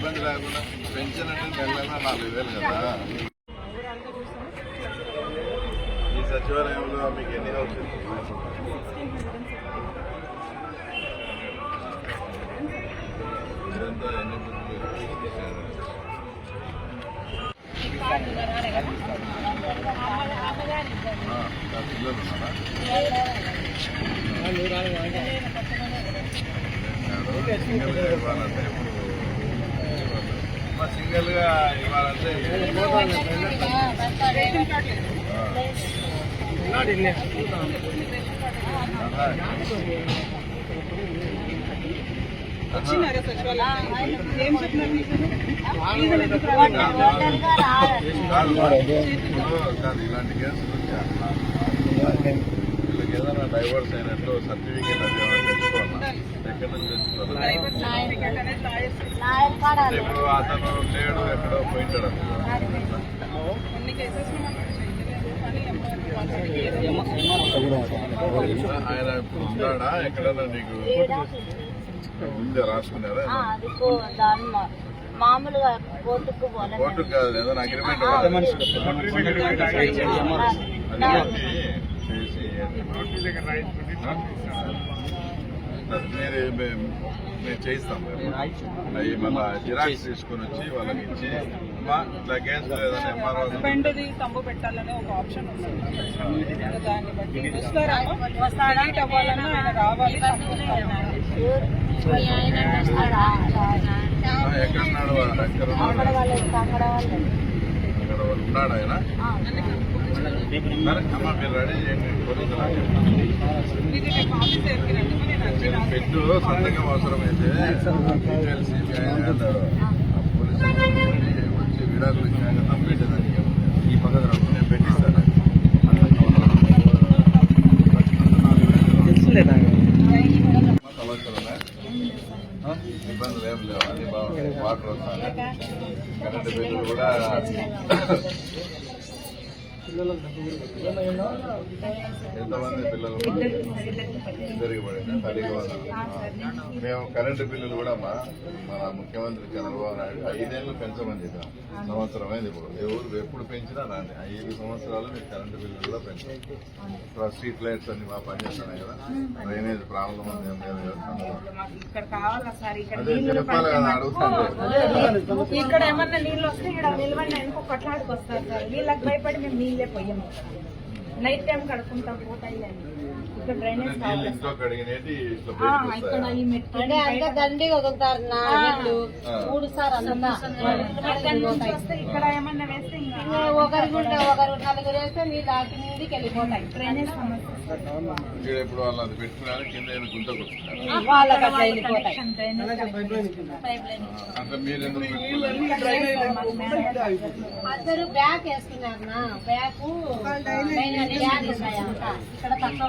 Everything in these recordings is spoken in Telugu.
ఇబ్బంది లేకుండా పెన్షన్ అంటే నెలైనా నాలుగు వేలు కదా. ఈ సచివాలయంలో మీకు ఎన్ని హౌసెస్ ఇదంతా ఎన్ని బుద్ధులు ఆ, నా పిల్లలు ఉన్నారా? సింగిల్గా ఇవ్వాలంటే ఇప్పుడు మా సింగిల్గా ఇవ్వాలంటే వచ్చినారా సచివాలయం ఏం చెప్పినారు మీకు ఇలాంటి కేసులు ఏదైనా డైవర్స్ అయినట్టు సర్టిఫికేట్ అది ఏమైనా తెచ్చుకోవాలా ఎక్కడి నుంచి తెచ్చుకోవాలి ఇప్పుడు అతను లేడు ఎక్కడో పోయింటాడు ఆయన ఇప్పుడు ఉన్నాడా ఎక్కడైనా నీకు ముందే రాసుకున్నారా మామూలుగా కోర్టుకు పోలేదు కోర్టుకు కాదు ఏదైనా అగ్రిమెంట్ చేసి మీరు మేము మేము చేయిస్తాం. అవి మళ్ళీ జిరాక్స్ తీసుకొని వచ్చి వాళ్ళకి ఇచ్చి ఇట్లా కేసు లేదని ఎంఆర్ఓ హస్బెండ్ది తంబు పెట్టాలనే ఒక ఆప్షన్ ఉంది. దాన్ని బట్టి డిలీట్ అవ్వాలన్నా ఆయన రావాలి? ఎక్కడ ఉన్నాడు? వాళ్ళు అక్కడ వాళ్ళు ఉన్నాడు ఆయన. అమ్మ మీరు రెడీ చేయండి పెట్టు సంతకం అవసరమైతే డీటెయిల్స్ ఇబ్బందులు ఏం లేవు. అన్ని బాగుంటాయి వాటర్ వస్తాయి. కరెంటు బిల్లులు కూడా ఎంతమంది పిల్లలు ఇద్దరికి పడింది. తల్లికి వందనం. మేము కరెంటు బిల్లులు కూడా మా మన ముఖ్యమంత్రి చంద్రబాబు నాయుడు ఐదేళ్ళు పెంచమని చెప్పాం. సంవత్సరం అయింది ఇప్పుడు. ఎవరు ఎప్పుడు పెంచినా రాండి. ఐదు సంవత్సరాలు మీకు కరెంటు బిల్లులు కూడా పెంచాం ఇప్పుడు స్ట్రీట్ లైట్స్ అన్ని బాగా పనిచేస్తున్నాయి కదా. డ్రైనేజ్ ప్రాబ్లం ఉంది ఏం లేదు అదే చెప్పాలి కదా అడుగుతుంటే ఇక్కడ ఏమన్నా నీళ్ళు వస్తే ఇక్కడ నిలబడి ఇంకో కొట్లాడికి వస్తారు సార్. వీళ్ళకి భయపడి మేము నీళ్ళే పోయాము నైట్ టైం కడుక్కుంటాం పోతాయి ఇక్కడ డ్రైనేజ్ ఇక్కడ ఈ మెట్టు దండిగా వదులుతారు. మూడు సార్ ఇక్కడ ఏమన్నా వేస్తే ఇంకా ఒకరి గుండా ఒకరు నలుగురు వేస్తే నీళ్ళు ఆకి మీదికి వెళ్ళిపోతాయి. డ్రైనేజ్ ఇక్కడ ఇప్పుడు వాళ్ళు అది కింద వాళ్ళకి అట్లా వెళ్ళిపోతాయి. మీరు అందరూ బ్యాగ్ వేసుకున్నారు నా బ్యాగ్ బ్యాగ్ ఉన్నాయి? ఇక్కడ తక్కువ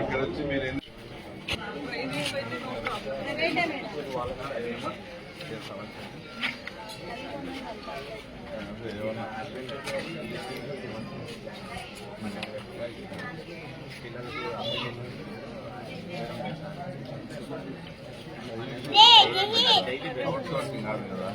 ఇక్కడ వచ్చి మీరు ఏమన్నా? అవుట్ సోర్సింగ్ కాదు కదా